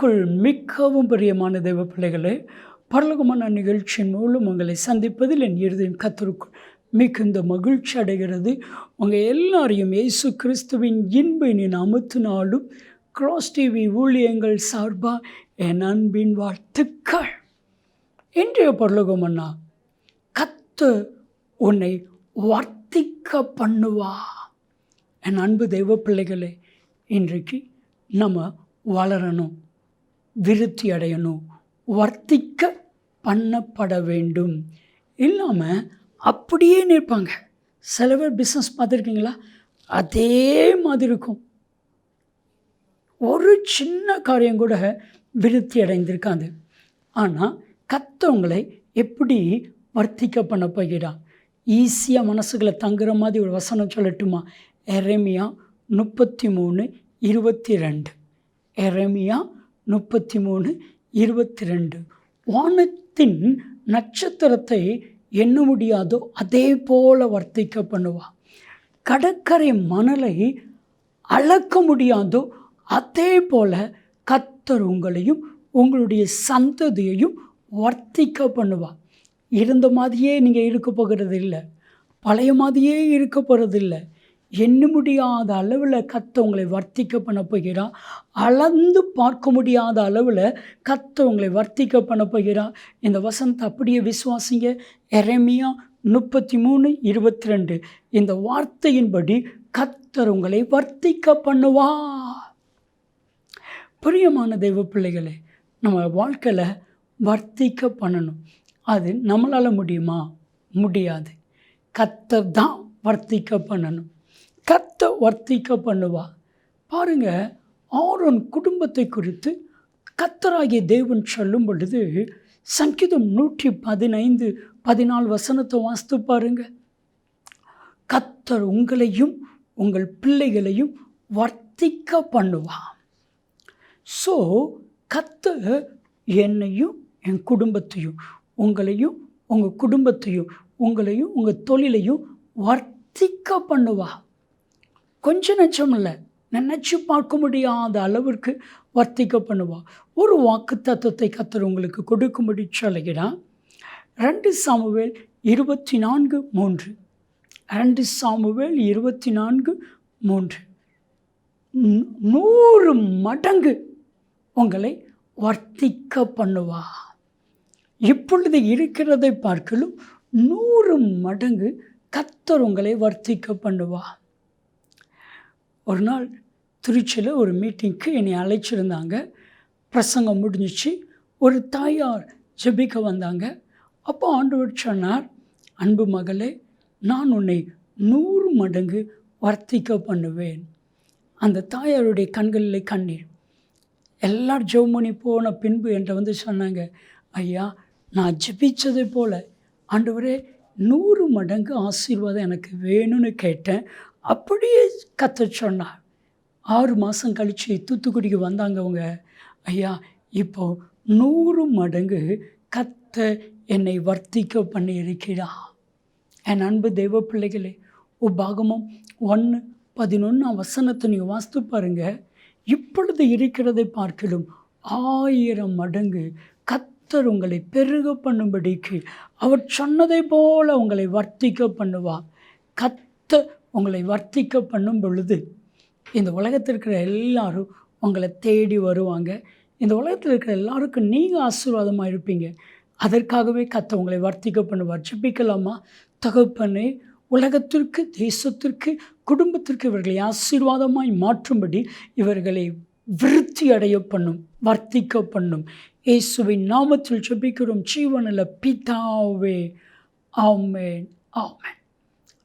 கிறிஸ்துவுக்குள் மிகவும் பிரியமான தெய்வ பிள்ளைகளே பரலகமான நிகழ்ச்சியின் மூலம் உங்களை சந்திப்பதில் என் இருதயம் கத்தருக்குள் மிகுந்த மகிழ்ச்சி அடைகிறது. உங்கள் எல்லாரையும் இயேசு கிறிஸ்துவின் இன்பின் அமுத்தினாலும் கிராஸ் டிவி ஊழியங்கள் சார்பாக என் அன்பின் வாழ்த்துக்கள். இன்றைய பரலகமன்னா கத்து உன்னை வர்த்திக்க பண்ணுவா. என் அன்பு தெய்வ பிள்ளைகளே இன்றைக்கு நம்ம வளரணும். விருத்தி அடையணும் வர்த்திக்க பண்ணப்பட வேண்டும். இல்லாமல் அப்படியே நிற்பாங்க. சில பேர் பிஸ்னஸ் பார்த்துருக்கீங்களா? அதே மாதிரி இருக்கும். ஒரு சின்ன காரியம் கூட விருத்தி அடைந்திருக்காது. ஆனால் கத்தவங்களை எப்படி வர்த்திக்க பண்ண போகிறான் ஈஸியாக மனசுகளை தங்குற மாதிரி ஒரு வசனம் சொல்லட்டுமா? எரேமியா முப்பத்தி மூணு இருபத்தி ரெண்டு. எரேமியா முப்பத்தி மூணு இருபத்தி ரெண்டு வானத்தின் நட்சத்திரத்தை எண்ண முடியாதோ அதே போல் வர்த்திக்க பண்ணுவா. கடற்கரை மணலை அளக்க முடியாதோ அதே போல் கத்தர் உங்களையும் உங்களுடைய சந்ததியையும் வர்த்திக்க பண்ணுவா. இருந்த மாதிரியே நீங்கள் இருக்க போகிறது இல்லை பழைய மாதிரியே இருக்க போகிறது இல்லை எண்ண முடியாத அளவில் கத்த உங்களை வர்த்திக்க பண்ண போகிறா அளந்து பார்க்க முடியாத அளவில் கத்த உங்களை வர்த்திக்க பண்ண போகிறா இந்த வசனத்தை அப்படியே விசுவாசிங்க. இறமையாக முப்பத்தி மூணு இருபத்தி ரெண்டு இந்த வார்த்தையின்படி கத்தர் உங்களை வர்த்திக்க பண்ணுவா பிரியமான தெய்வ பிள்ளைகளே நம்ம வாழ்க்கையில் வர்த்திக்க பண்ணணும். அது நம்மளால் முடியுமா? முடியாது. கத்தர் தான் வர்த்திக்க பண்ணணும். கத்த வர்த்திக்க பண்ணுவா. பாருங்க ஆரோன் குடும்பத்தை குறித்து கத்தராகிய தேவன் சொல்லும் பொழுது சங்கீதம் நூற்றி பதினைந்து பதினாலு வசனத்தை வாசித்து பாருங்க. கத்தர் உங்களையும் உங்கள் பிள்ளைகளையும் வர்த்திக்க பண்ணுவா. ஸோ கத்த என்னையும் என் குடும்பத்தையும் உங்களையும் உங்கள் குடும்பத்தையும் உங்களையும் உங்கள் தொழிலையும் வர்த்திக்க பண்ணுவா. கொஞ்சம் நச்சம் இல்லை. நினச்சி பார்க்க முடியாத அளவிற்கு வர்த்திக்க பண்ணுவாள் ஒரு வாக்கு தத்துவத்தை கத்தர் உங்களுக்கு கொடுக்கும்படி சொல்லுகிறான் ரெண்டு சாமுவேல் இருபத்தி நான்கு மூன்று. ரெண்டு சாமுவேல் இருபத்தி நான்கு மூன்று. நூறு மடங்கு உங்களை வர்த்திக்க பண்ணுவா. இப்பொழுது இருக்கிறதை பார்க்கலும் நூறு மடங்கு கத்தர் உங்களை வர்த்திக்க பண்ணுவா. ஒரு நாள் திருச்சியில் ஒரு மீட்டிங்க்கு என்னை அழைச்சிருந்தாங்க. பிரசங்கம் முடிஞ்சிச்சு. ஒரு தாயார் ஜெபிக்க வந்தாங்க. அப்போ ஆண்டவர் சொன்னார் அன்பு மகளே நான் உன்னை நூறு மடங்கு வர்த்திக்க பண்ணுவேன். அந்த தாயாருடைய கண்களில் கண்ணீர். எல்லார் ஜெவமணி போன பின்பு என்கிட்ட வந்து சொன்னாங்க ஐயா நான் ஜெபிச்சதை போல். ஆண்டவரே நூறு மடங்கு ஆசீர்வாதம் எனக்கு வேணும்னு கேட்டேன். அப்படியே கத்த சொன்னார். ஆறு மாதம் கழித்து தூத்துக்குடிக்கு வந்தாங்க அவங்க ஐயா இப்போ நூறு மடங்கு கத்த என்னை வர்த்திக்க பண்ணி இருக்கிறா என் அன்பு தெய்வ பிள்ளைகளே உபாகமம் ஒன்று பதினொன்று வசனத்தை நீங்கள் வாசித்து பாருங்க. இப்பொழுது இருக்கிறதை பார்க்கலும் ஆயிரம் மடங்கு கத்தர் உங்களை பெருக பண்ணும்படிக்கு அவர் சொன்னதை போல உங்களை வர்த்திக்க பண்ணுவார். கத்த உங்களை வர்த்திக்க பண்ணும் பொழுது இந்த உலகத்தில் இருக்கிற எல்லாரும் உங்களை தேடி வருவாங்க. இந்த உலகத்தில் இருக்கிற எல்லாருக்கும் நீங்கள் ஆசீர்வாதமாக இருப்பீங்க. அதற்காகவே கத்த உங்களை வர்த்திக்க பண்ணுவார் ஜெபிக்கலாமா தகப்பனே உலகத்திற்கு தேசத்திற்கு குடும்பத்திற்கு இவர்களை ஆசீர்வாதமாய் மாற்றும்படி இவர்களை விருத்தி அடைய பண்ணும் வர்த்திக்க பண்ணும். இயேசுவின் நாமத்தில் ஜபிக்கிறோம். ஜீவனில் பிதாவே ஆமேன் ஆமேன்.